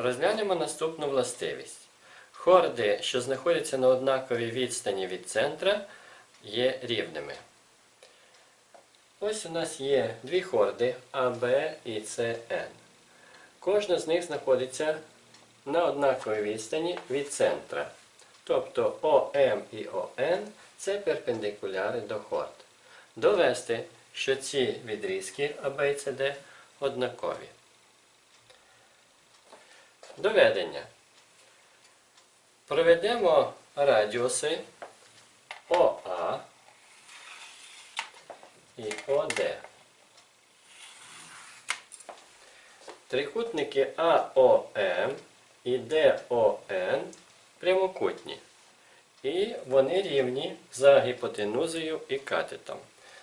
Розглянемо наступну властивість. Хорди, що знаходяться на однаковій відстані від центра, є рівними. Ось у нас є дві хорди АБ і СН. Кожна з них знаходиться на однаковій відстані від центра. Тобто ОМ і ОН це перпендикуляри до хорд. Довести, що ці відрізки АБ і СД однакові. Доведення. Проведемо радіуси ОА і ОД. Трикутники АОМ і ДОН прямокутні. І вони рівні за гіпотенузою і катетом.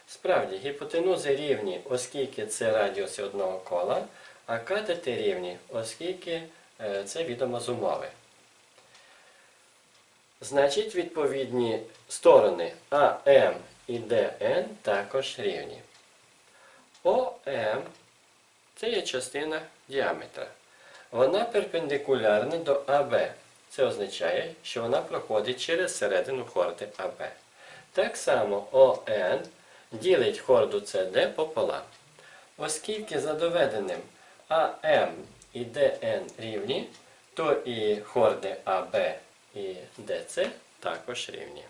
Справді, гіпотенузи рівні, оскільки це радіуси одного кола, а катети рівні, оскільки це відомо з умови. Значить, відповідні сторони АМ і ДН також рівні. ОМ це є частина діаметра. Вона перпендикулярна до АБ. Це означає, що вона проходить через середину хорди АБ. Так само ОН ділить хорду CD пополам. Оскільки за доведеним АМ і ДН рівні, то і хорди АБ і ДЦ також рівні.